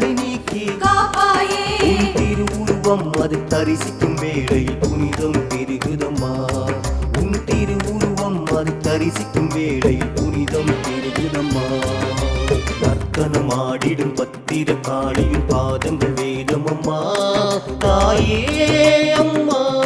தடைகளை நீக்கி. காப்பாயே. திருவுருவம் அதை தரிசிக்கும் வேளையில் புனிதம் பெருகுதம்மா. உன் திருவுருவம் அதை தரிசிக்கும் வேளையில் புனிதம் பெருகுதம்மா. நர்த்தனமாடிடும் பத்திர காளியின் பாதங்கள் வேதம் அம்மா தாயே அம்மா.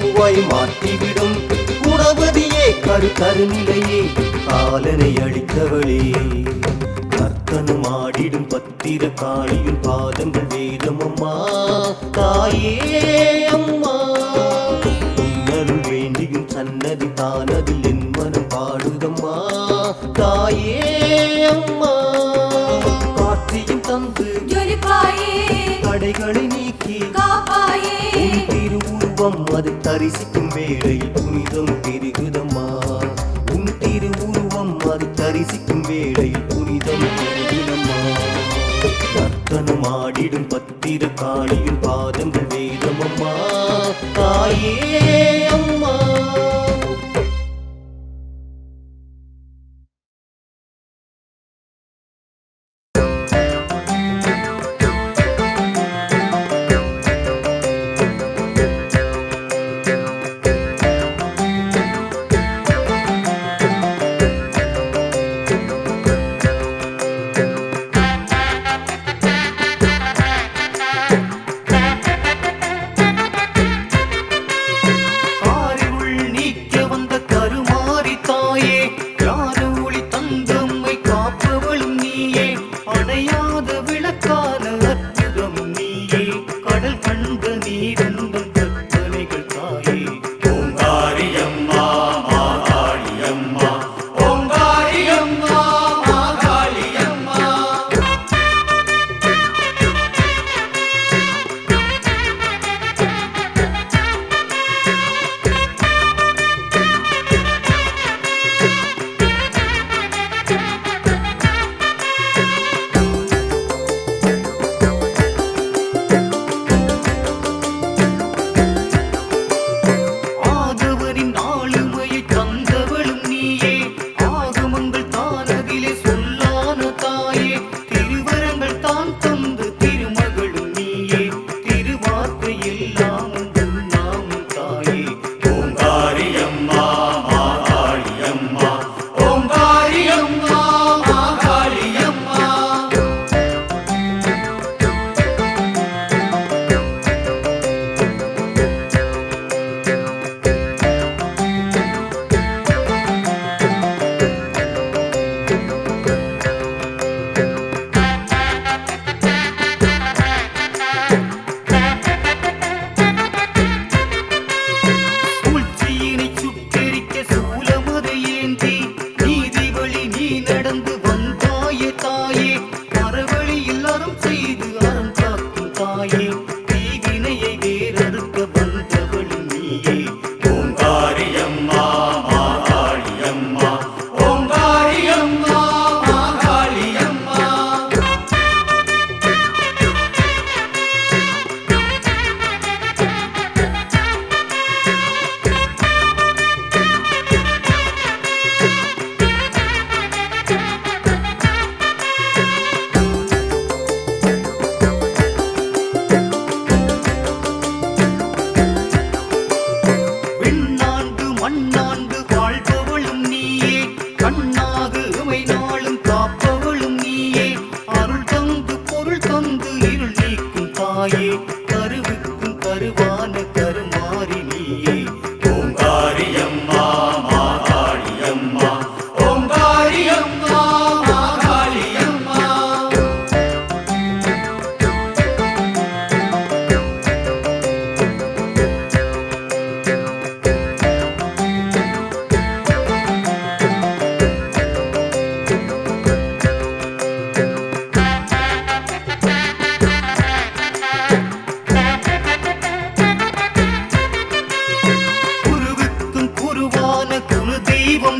பூவாய் மாற்றிவிடும். குணவதியே கரு கருநிலையே காலனை அழித்தவளே. கர்த்தனும் ஆடிடும் பத்திர காளியும் பாதங்கள் வேதம் அம்மா தாயே அம்மா. அது தரிசிக்கும் வேளையில் புனிதம் பெருகுதம்மா. உன் திரு உருவம் அது தரிசிக்கும் வேளையில் புனிதம் பெருகுதம்மா. நர்த்தனம் ஆடிடும் பத்திர காளியின் பாதங்கள் வேதமம்மா. தாயே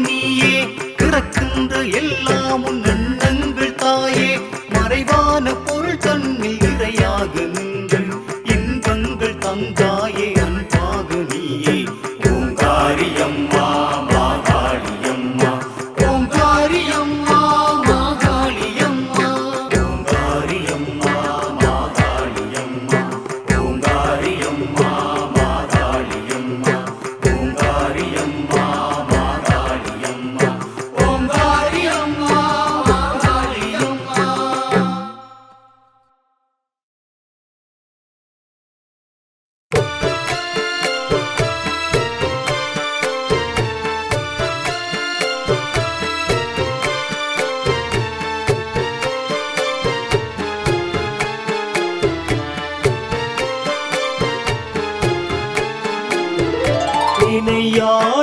நீயே கிடக்கின்ற எல்லாம் உன்னை ya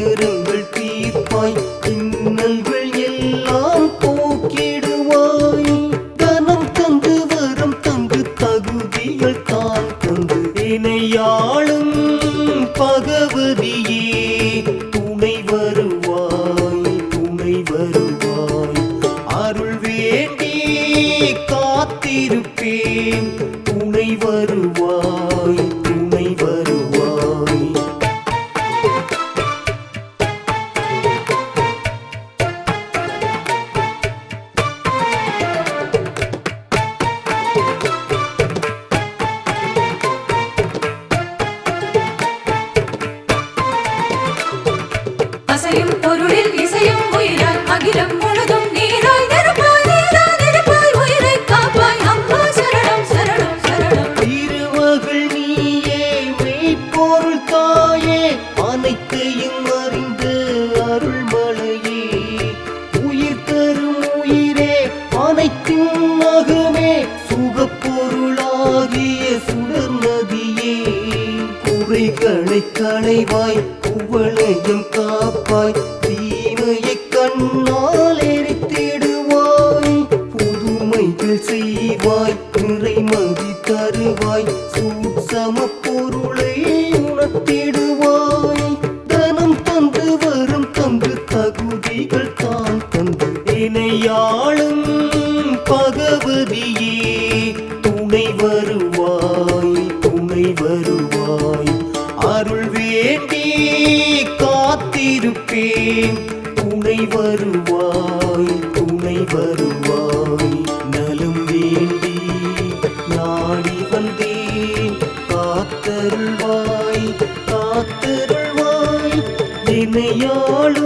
இரு அருள் வேண்டி காத்திருப்பேன். துணை வருவாய் துணை வருவாய். நலம் வேண்டி நாடி வந்தேன். காத்தருள்வாய் காத்தருள்வாய். நினையாள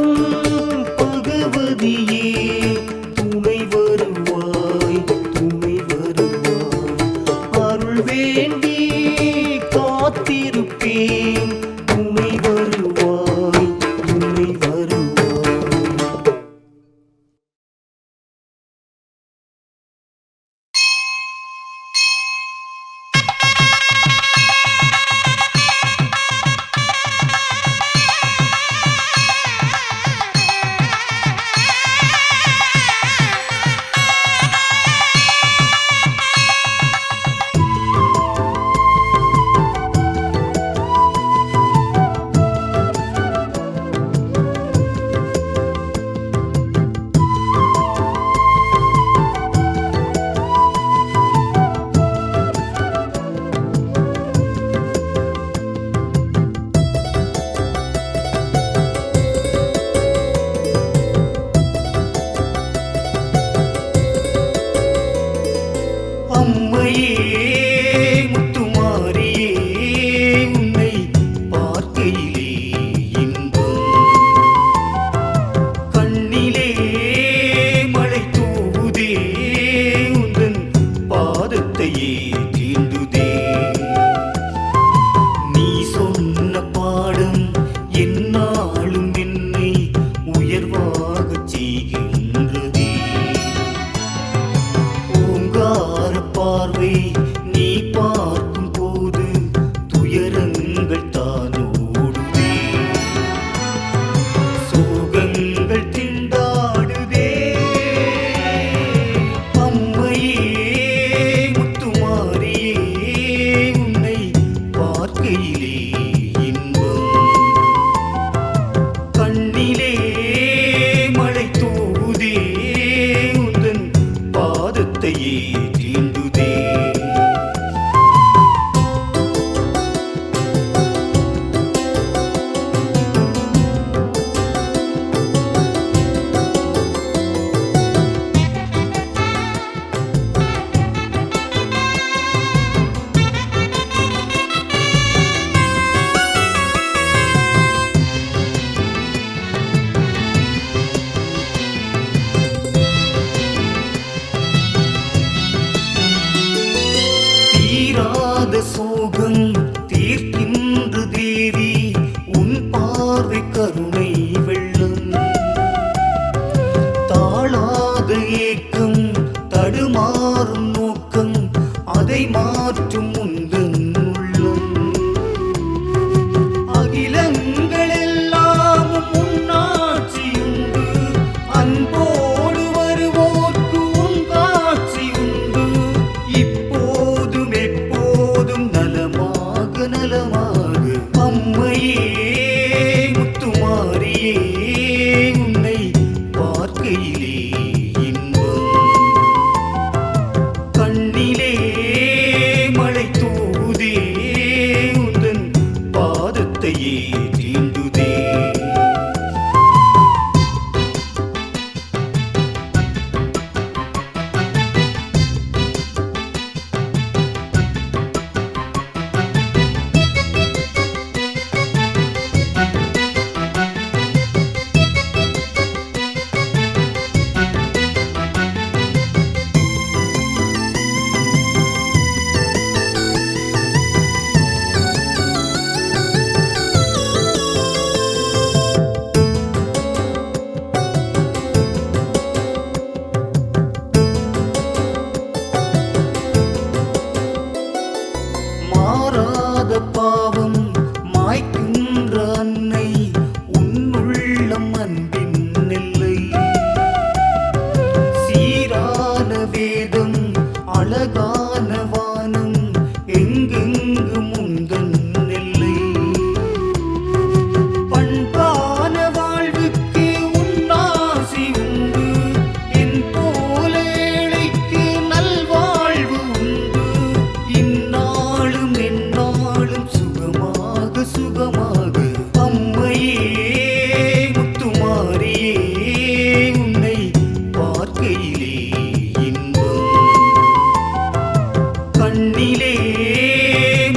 கண்ணிலே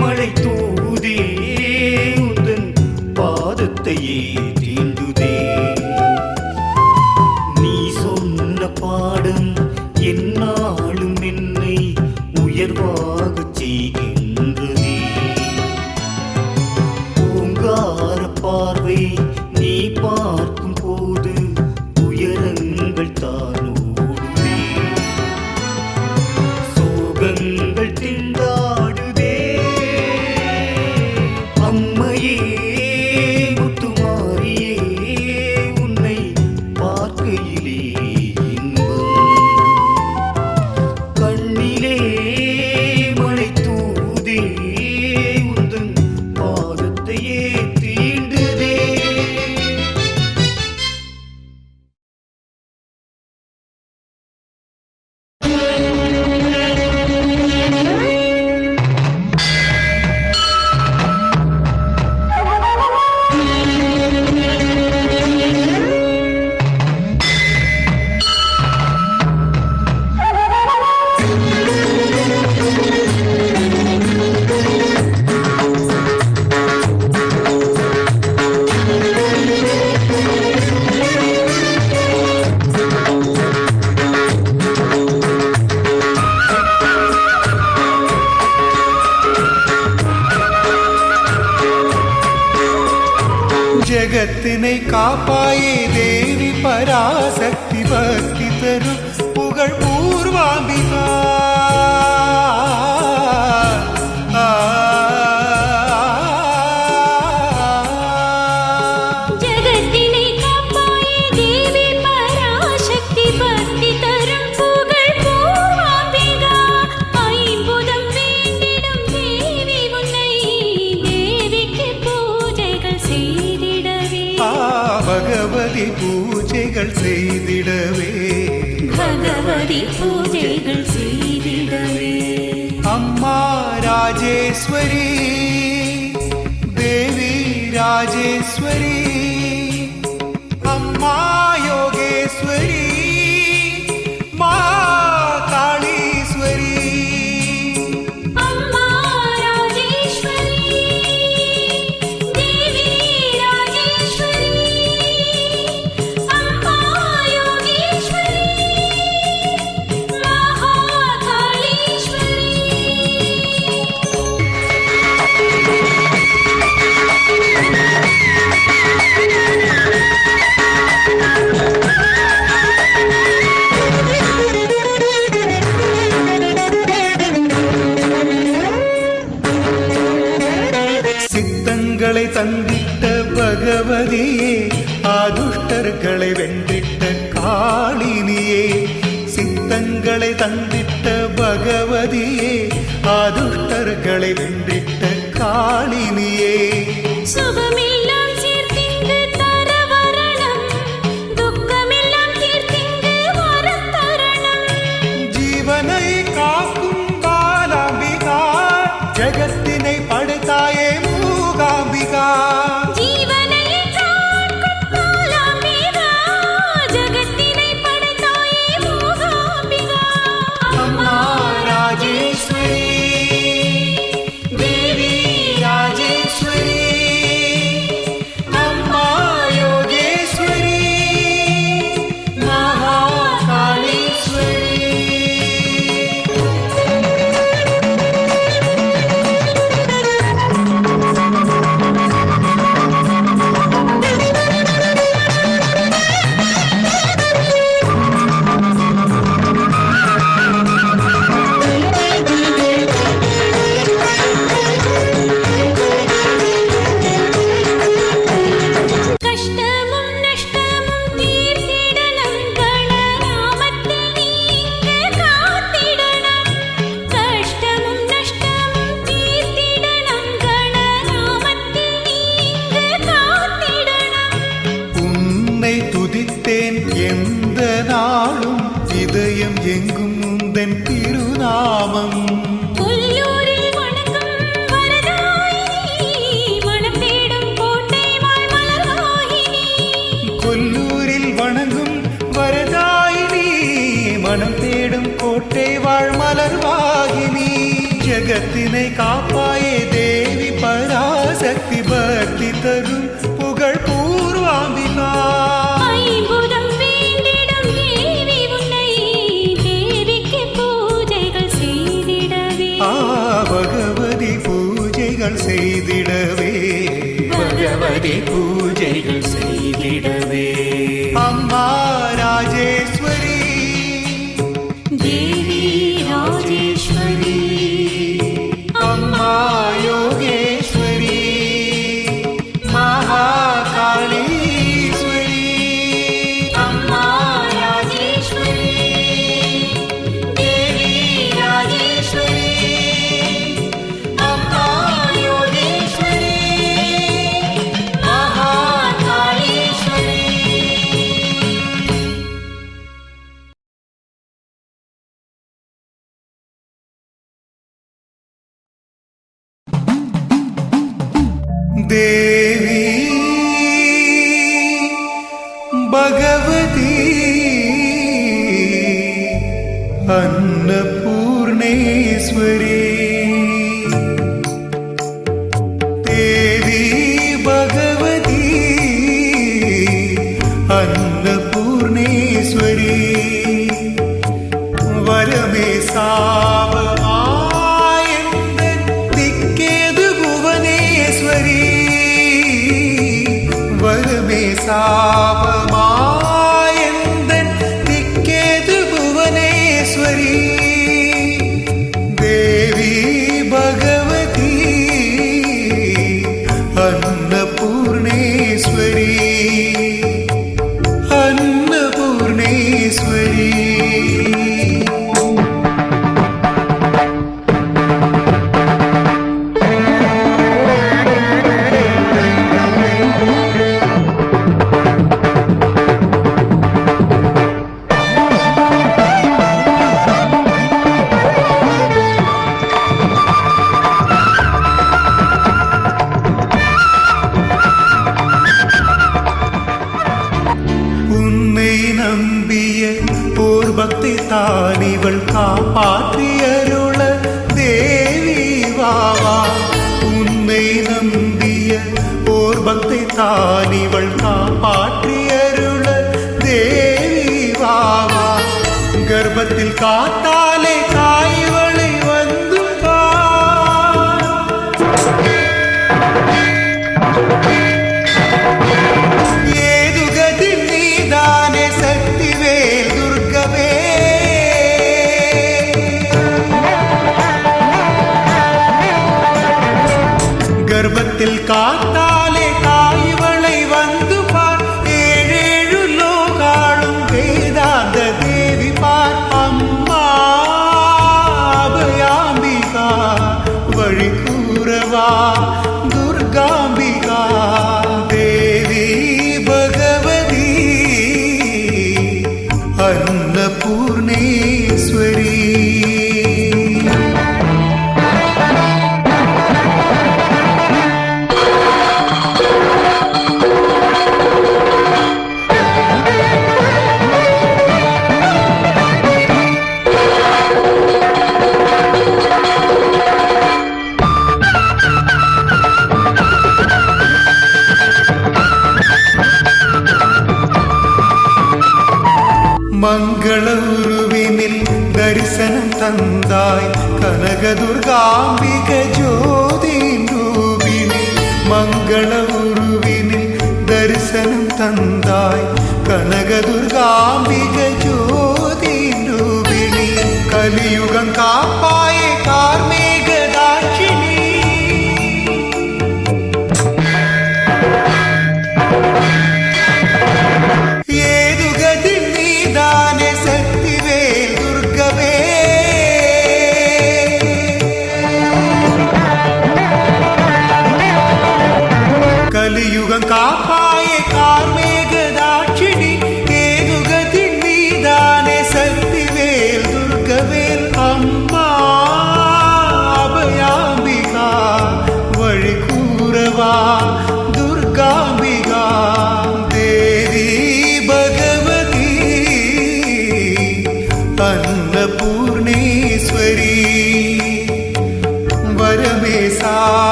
மழை தூதி உந்தன் பாதத்தையே ராஜேஸ்வரி ദേവി ഭഗവതി അന്ന